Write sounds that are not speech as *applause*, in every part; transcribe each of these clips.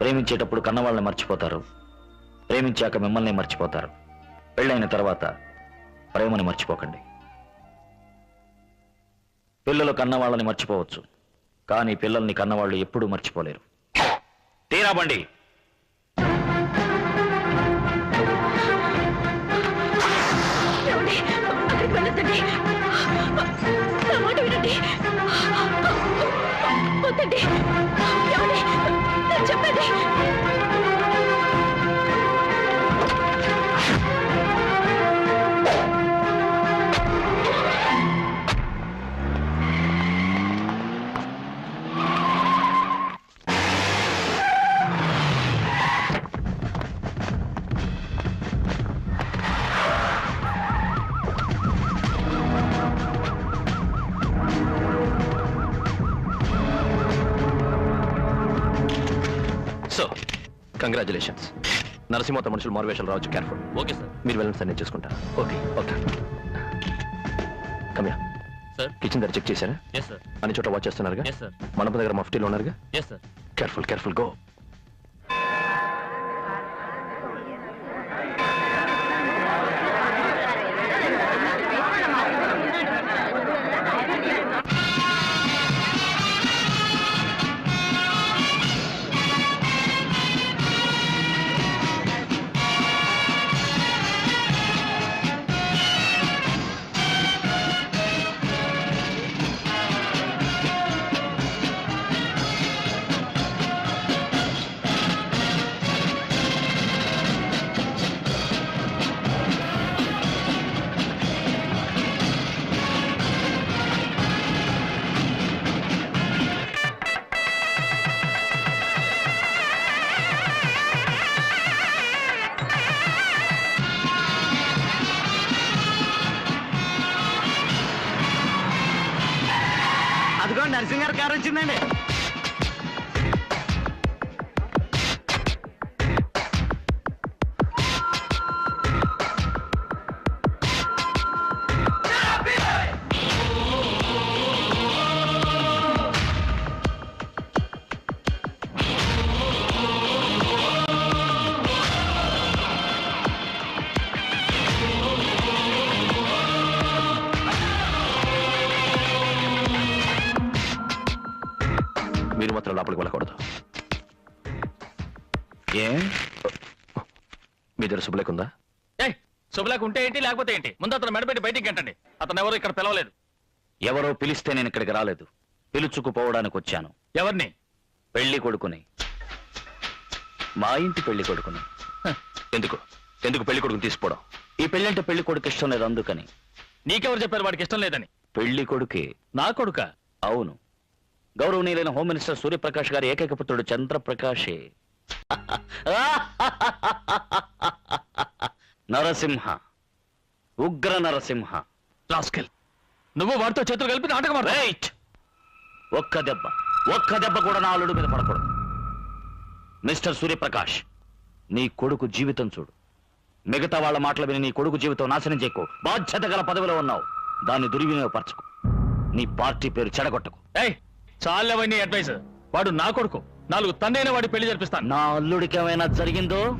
ప్రేమించేటప్పుడు కన్నవాళ్ళని మర్చిపోతారు. ప్రేమించాక మిమ్మల్ని మర్చిపోతారు. పెళ్ళైన తర్వాత ప్రేమని మర్చిపోకండి. పిల్లలు కన్నవాళ్ళని మర్చిపోవచ్చు. కానీ పిల్లల్ని కన్నవాళ్ళు ఎప్పుడూ మర్చిపోలేరు. తీరా బండి. వద్దండి. चुप कर కంగ్రాచులేషన్స్ నరసింహత మనుషులు మారువేషాలు రావచ్చు. కేర్ఫుల్ ఓకే సార్ మీరు వెళ్ళండి సార్ నేను చూసుకుంటాను. ఓకే ఓకే కమ్యా సార్ కిచెన్ దగ్గర చెక్ చేశారా? ఎస్ సార్ అన్ని చోట్ల వాచ్ చేస్తున్నారుగా? ఎస్ సార్ మండపం దగ్గర మఫ్టీలో ఉన్నారుగా? Yes sir careful careful go అదిగో నరసింహ గారి కారు వచ్చిందండి. ఏ? మీ దగ్గర శుభలేఖ ఉందా? ఏ శుభలేక ఉంటే ఏంటి లేకపోతే ఏంటి? ముందు అతను మెడబెట్టి బయటికి గంటండి. అతను ఎవరు ఇక్కడ పిలవలేదు. ఎవరో పిలిస్తే నేను ఇక్కడికి రాలేదు. పిలుచుకుపోవడానికి వచ్చాను. ఎవరిని? పెళ్ళి కొడుకుని. మా ఇంటి పెళ్ళి కొడుకుని. ఎందుకు? ఎందుకు పెళ్ళి కొడుకుని తీసుకోవడం? ఈ పెళ్ళంటే పెళ్ళి కొడుకు ఇష్టం లేదు అందుకని. నీకెవరు చెప్పారు వాడికి ఇష్టం లేదని? పెళ్ళి కొడుకే. నా కొడుక? అవును. గౌరవనీయులైన హోమ్ మినిస్టర్ సూర్యప్రకాష్ గారి ఏకైక పుత్రుడు చంద్రప్రకాషే. *laughs* నరసింహ. ఉగ్ర నరసింహ. రాస్కెల్ నువ్వు వాడితో చేతులు కలిపి నాటకం. రైట్ ఒక్క దెబ్బ. ఒక్క దెబ్బ కూడా నా అల్లుడు మీద పడకూడదు. మిస్టర్ సూర్యప్రకాష్ నీ కొడుకు జీవితం చూడు. మిగతా వాళ్ళ మాటలు విని నీ కొడుకు జీవితం నాశనం చేయకు. బాధ్యత గల పదవిలో ఉన్నావు. దాన్ని దుర్వినియోగపరచుకో. నీ పార్టీ పేరు చెడగొట్టకు. ఏయ్ చాలవన్నీ అడ్వైజ్ వాడు నా కొడుకు. నాలుగు తన్నైన వాడి పెళ్ళి జరిపిస్తాను. నా అల్లుడికి ఏమైనా జరిగిందో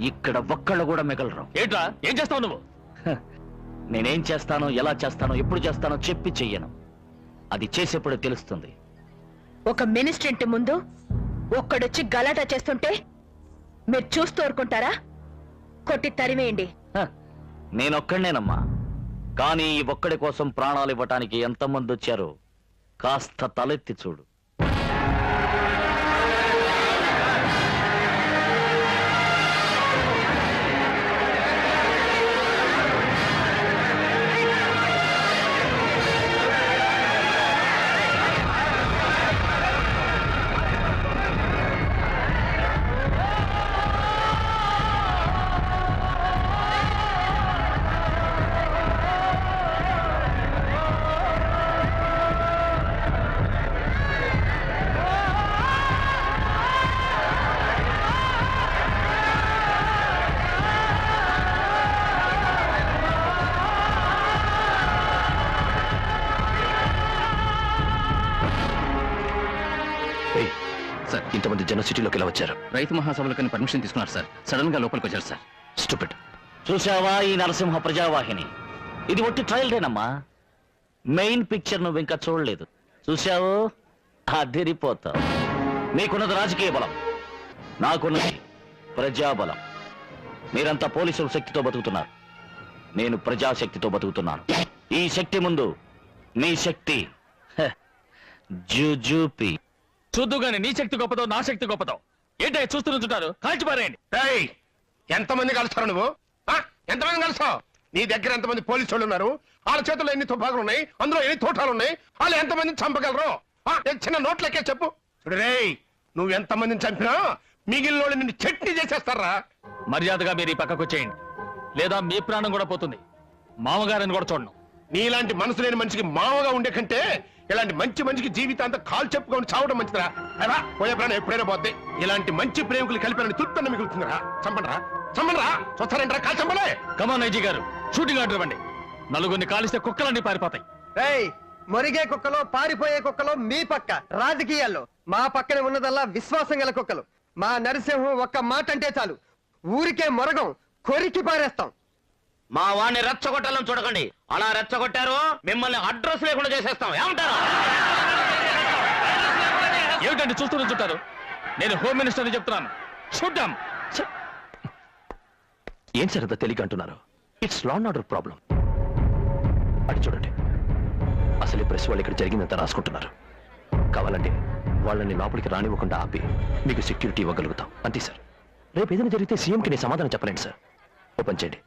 ఇక్కడ ఒక్కళ్ళు కూడా మిగలరు. ఏంట్రా? ఏం చేస్తావు నువ్వు? నేనేం చేస్తానో ఎలా చేస్తానో ఎప్పుడు చేస్తానో చెప్పి చెయ్యను. అది చేసేప్పుడు తెలుస్తుంది. ఒక మినిస్టర్ ఇంటి ముందు ఒక్కడొచ్చి గలాటా చేస్తుంటే మీరు చూస్తూ ఊరుకుంటారా? కొట్టి తరివేయండి హ, నేనొక్కడినేనమ్మా. కానీ ఈ ఒక్కడి కోసం ప్రాణాలు ఇవ్వటానికి ఎంతమంది వచ్చారో? కాస్త తలెత్తి చూడు. మంది జన సిటీలోకి ఇలా వచ్చారు? రైతు మహాసభలకు పర్మిషన్ తీసుకున్నారు సార్. సడన్గా లోపలికి వచ్చారు సార్. స్టూపిడ్ చూసావా ఈ నరసింహ ప్రజావాహిని? ఇది ఒట్టి ట్రయల్దేనమ్మా మెయిన్ పిక్చర్ నువ్వు ఇంకా చూడలేదు. చూసావు అదిరిపోతావు. మీకున్నది రాజకీయ బలం. నాకున్నది ప్రజాబలం. మీరంతా పోలీసుల శక్తితో బతుకుతున్నారు. నేను ప్రజాశక్తితో బతుకుతున్నాను. ఈ శక్తి ముందు మీ శక్తి. జుజుపి. చూద్దు గాని నీ శక్తి గొప్పదో నా శక్తి గొప్పదో. ఏంటో చూస్తూ నుంచుంటారు కాల్చి పారేయండి. ఏయ్ ఎంతమంది కలుస్తారు నువ్వు? ఆ? ఎంతమంది కలుస్తావు? నీ దగ్గర ఎంతమంది పోలీసు వాళ్ళు ఉన్నారు? వాళ్ళ చేతుల్లో ఎన్ని తుపాకులు ఉన్నాయి అందులో ఎన్ని తోటాలు ఉన్నాయి వాళ్ళు ఎంతమందిని చంపగలరు? ఆ? ఏ చిన్న నోట్లకే చెప్పు. చూడు రేయ్ నువ్వు ఎంతమందిని చంపినా మిగిలిన వాళ్ళు నిన్ను చట్నీ చేసేస్తారా? మర్యాదగా మీరు ఈ పక్కకు వచ్చేయండి. లేదా మీ ప్రాణం కూడా పోతుంది. మామగారిని కూడా చూడను. నీలాంటి మనసు లేని మనిషికి మామగా ఉండే కంటే ఇలాంటి మంచి మనిషికి జీవితాంతం కాలు చెప్పుకొని చావడం మంచిదిరా. అలా పోయే ప్రాణం ఎప్పుడైనా పోద్ది. ఇలాంటి మంచి ప్రేమికులు కలిపిన తుత్తన్న మిగులుతుందిరా. చంపండిరా చంపండిరా. చూస్తారంటారా కాలు చంపలే. కమాన్ ఐజీ గారు. షూటింగ్ ఆర్డర్ ఇవ్వండి. నలుగురిని కాలిస్తే కుక్కలన్నీ పారిపోతాయి. ఏయ్ మొరిగే కుక్కలో పారిపోయే కుక్కలో మీ పక్క రాజకీయాల్లో. మా పక్కన ఉన్నదల్లా విశ్వాసం గల కుక్కలు. మా నరసింహం ఒక్క మాట అంటే చాలు. ఊరికే మొరగం కొరికి పారేస్తాం. మా వాడిని రెచ్చగొట్టాలని చూడకండి. అలా రెచ్చగొట్టారు మిమ్మల్ని అడ్రస్ లేకుండా చేసేస్తాం. ఏమంటారు? ఏమిటండి చూస్తూ నుంచుంటారు నేను హోమ్ మినిస్టర్ చెప్తున్నాను. చూడ్డాం. ఏం సార్ అంత తెలియక అంటున్నారు? ఇట్స్ లా ఆర్డర్ ప్రాబ్లం అటు చూడండి. అసలు ఈ ప్రెస్ వాళ్ళు ఇక్కడ జరిగిందంతా రాసుకుంటున్నారు. కావాలంటే వాళ్ళని లోపలికి రానివ్వకుండా ఆపి మీకు సెక్యూరిటీ ఇవ్వగలుగుతాం. అంతే సార్. రేపు ఏదైనా జరిగితే సీఎంకి నేను సమాధానం చెప్పలేండి సార్. ఓపెన్ చేయండి.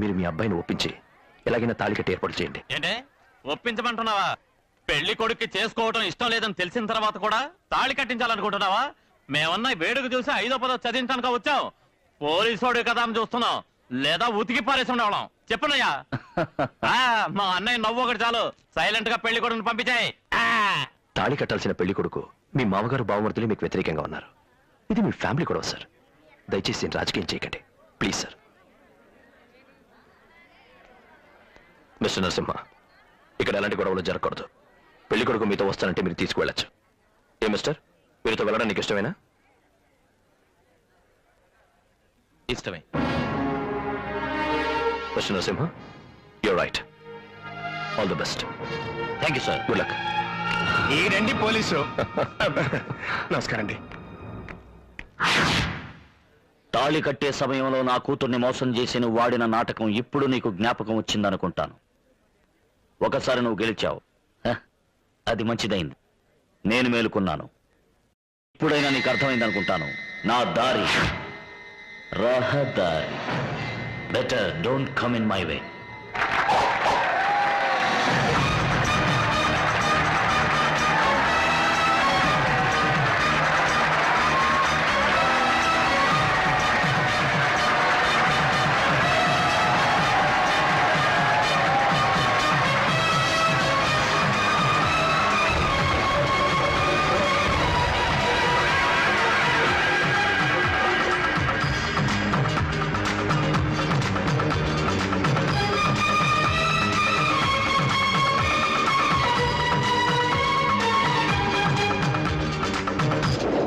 మీరు మీ అబ్బాయిని ఒప్పించి ఎలాగైనా తాళి కట్టి ఏర్పాటు చేయండి. ఏంటే? ఒప్పించమంటున్నావా? పెళ్ళి కొడుక్కి చేసుకోవడం ఇష్టం లేదని తెలిసిన తర్వాత కూడా తాళి కట్టించాలనుకుంటున్నావా? మేమన్నా వేడుక చూసి ఐదో పదో చదివించడానికి వచ్చాం? పోలీసోడు కదా అని చూస్తున్నాం. లేదా ఉతికి పారేసి ఉండవడం చెప్పనయ్యా. *laughs* మా అన్నయ్య నవ్వు ఒకటి చాలు. సైలెంట్గా పెళ్ళి కొడుకుని పంపించాయి. తాళి కట్టాల్సిన పెళ్ళి కొడుకు మీ మామగారు బావమరుదులు మీకు వ్యతిరేకంగా ఉన్నారు. ఇది మీ ఫ్యామిలీ కూడా సార్. దయచేసి రాజకీయం చేయకండి. Please sir. మిస్టర్ నరసింహ ఇక్కడ ఎలాంటి గొడవలు జరగకూడదు. పెళ్ళి కొడుకు మీతో వస్తానంటే మీరు తీసుకువెళ్ళచ్చు. ఏ మిస్టర్? మీరుతో వెళ్ళడం నీకు ఇష్టమేనా? ఇష్టమే. Mister Narasimha you're right all the best thank you sir good luck ఈ రండి పోలీసు. నమస్కారం అండి. తాళి కట్టే సమయంలో నా కూతుర్ని మోసం చేసి నువ్వు వాడిన నాటకం ఇప్పుడు నీకు జ్ఞాపకం వచ్చిందనుకుంటాను. ఒకసారి నువ్వు గెలిచావు. హ, అది మంచిదైంది. నేను మేలుకున్నాను. ఇప్పుడైనా నీకు అర్థమైంది అనుకుంటాను నా దారి. రహదారి. Better don't come in my way